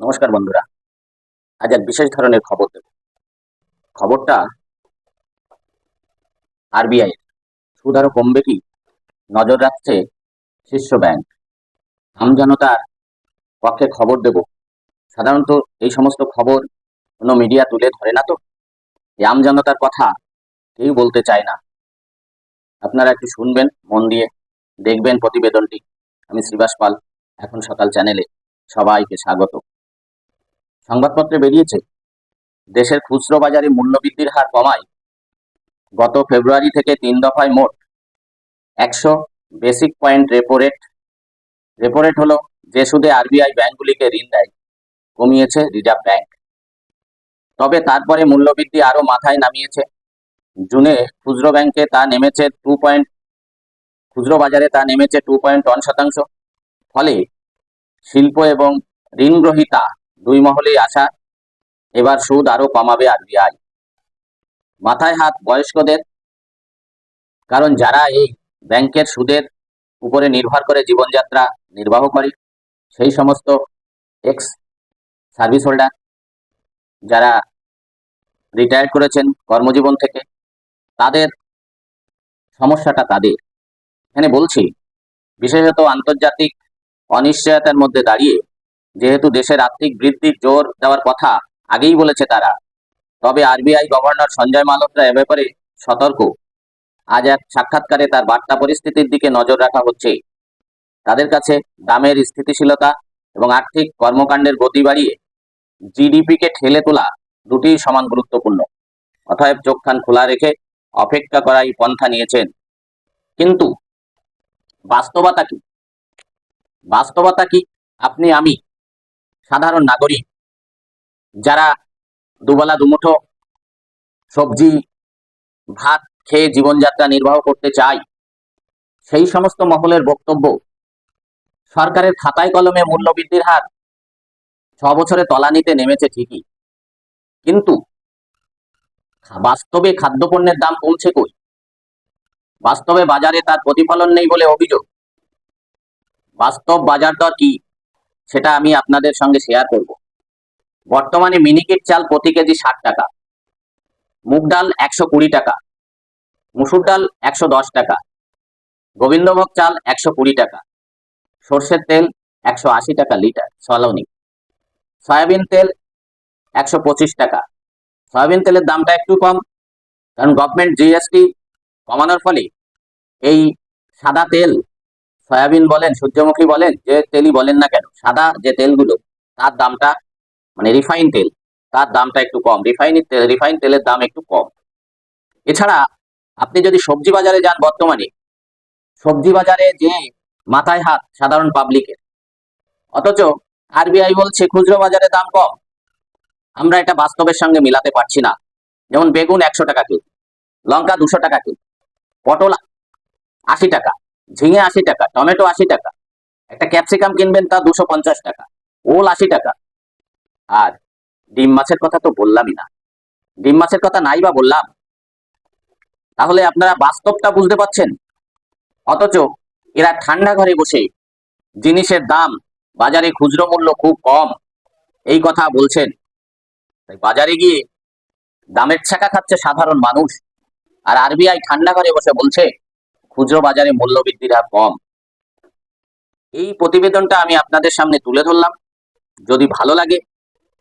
নমস্কার বন্ধুরা। আজ এক বিশেষ ধরনের খবর দেব। খবরটা আরবিআই সুদ কমবে কি নজর রাখছে শীর্ষ ব্যাংক। আমজনতার পক্ষে খবর দেব। সাধারণত এই সমস্ত খবর কোনো মিডিয়া তুলে ধরে না তো। এই আমজনতার কথা কেউ বলতে চায় না। আপনারা একটু শুনবেন, মন দিয়ে দেখবেন প্রতিবেদনটি। আমি শ্রীবাস পাল, এখন সকাল চ্যানেলে সবাইকে স্বাগত। সংবাদপত্রে বেরিয়েছে, দেশের খুচরো বাজারে মূল্যবৃদ্ধির হার কমায়। গত ফেব্রুয়ারি থেকে তিন দফায় মোট একশো basic point repo rate repo rate হলো যে সুদে আরবিআই ব্যাংকগুলিকে ঋণ দেয়, কমিয়েছে রিজার্ভ ব্যাংক তবে তারপরে মূল্যবৃদ্ধি আরও মাথায় নামিয়েছে। জুনে খুচরো ব্যাংকে তা নেমেছে টু পয়েন্ট খুচরো বাজারে তা নেমেছে টু পয়েন্ট ওয়ান শতাংশ। ফলে শিল্প এবং ঋণ গ্রহীতা দুই মহলেই আশা, এবার সুদ আরও কমাবে আরবিআই মাথায় হাত বয়স্কদের, কারণ যারা এই ব্যাংকের সুদের উপরে নির্ভর করে জীবনযাত্রা নির্বাহ করে, সেই সমস্ত এক্স সার্ভিস হোল্ডার যারা রিটায়ার করেছেন কর্মজীবন থেকে, তাদের সমস্যাটা তাদের। এখানে বলছি, বিশেষত আন্তর্জাতিক অনিশ্চয়তার মধ্যে দাঁড়িয়ে যেহেতু দেশের আর্থিক বৃদ্ধির জোর দেওয়ার কথা আগেই বলেছে তারা, তবে আরবিআই গভর্নর সঞ্জয় মালহোত্রা এ ব্যাপারে সতর্ক। আজ এক সাক্ষাৎকারে তার বার্তা পরিস্থিতির দিকে নজর রাখা হচ্ছে। তাদের কাছে দামের স্থিতিশীলতা এবং আর্থিক কর্মকাণ্ডের গতি বাড়িয়ে জিডিপিকে ঠেলে তোলা দুটি সমান গুরুত্বপূর্ণ। অতএব চোখ খান খোলা রেখে অপেক্ষা করাই পন্থা নিয়েছেন। কিন্তু বাস্তবতা কি? বাস্তবতা কি? আপনি, আমি সাধারণ নাগরিক, যারা দুবেলা, দুমুঠো সবজি, ভাত খেয়ে জীবনযাত্রা নির্বাহ করতে চাই সেই সমস্ত মহলের বক্তব্য সরকারের খাতায় কলমে মূল্যবৃদ্ধির হার ছ বছরে তলানিতে নেমেছে ঠিকই। কিন্তু বাস্তবে খাদ্যপণ্যের দাম কমছে কই? বাস্তবে বাজারে তার প্রতিফলন নেই বলে অভিযোগ। বাস্তব বাজার দর কি? সেটা আমি আপনাদের সঙ্গে শেয়ার করব। বর্তমানে মিনিকেট চাল প্রতি কেজি ষাট টাকা। মুগ ডাল একশো কুড়ি টাকা। মুসুর ডাল একশো দশ টাকা। গোবিন্দভোগ চাল একশো কুড়ি টাকা। সর্ষের তেল একশো আশি টাকা লিটার সলনি সয়াবিন তেল একশো পঁচিশ টাকা। সয়াবিন তেলের দামটা একটু কম, কারণ গভর্নমেন্ট জিএসটি কমানোর ফলে এই সাদা তেল সয়াবিন বলেন, সূর্যমুখী বলেন, যে তেলই বলেন না কেন, সাদা যে তেলগুলো, তার দামটা মানে রিফাইন তেল, তার দামটা একটু কম রিফাইন রিফাইন তেলের দাম একটু কম। এছাড়া আপনি যদি সবজি বাজারে যান বর্তমানে, সবজি বাজারে যে মাথায় হাত সাধারণ পাবলিকের অথচ আরবিআই বলছে খুচরো বাজারে দাম কম, আমরা এটা বাস্তবের সঙ্গে মিলাতে পারছি না। যেমন বেগুন একশো টাকা কেজি, লঙ্কা দুশো টাকা কেজি, পটল আশি টাকা ঝিঙে আশি টাকা, টমেটো আশি টাকা। একটা ক্যাপসিকাম কিনবেন তা দুশো পঞ্চাশ টাকা। ওল আশি টাকা। আর ডিম মাছের কথা তো বললামই না। ডিম মাছের কথা নাই বা বললাম। তাহলে আপনারা বাস্তবটা বুঝতে পারছেন? অথচ এরা ঠান্ডা ঘরে বসে জিনিসের দাম বাজারে খুচরো মূল্য খুব কম, এই কথা বলছেন। তাই বাজারে গিয়ে দামের ছাকা খাচ্ছে সাধারণ মানুষ। আর আরবিআই ঠান্ডা ঘরে বসে বলছে খুচরো বাজারে মূল্য বৃদ্ধির হার কম। এই প্রতিবেদনটা আমি আপনাদের সামনে তুলে ধরলাম। যদি ভালো লাগে,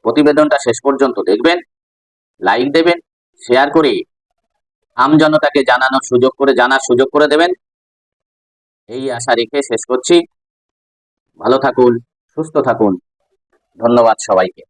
প্রতিবেদনটা শেষ পর্যন্ত দেখবেন, লাইক দেবেন, শেয়ার করে আমজনতাকে জানানোর সুযোগ করে, জানার সুযোগ করে দেবেন। এই আশা রেখে শেষ করছি। ভালো থাকুন, সুস্থ থাকুন। ধন্যবাদ সবাইকে।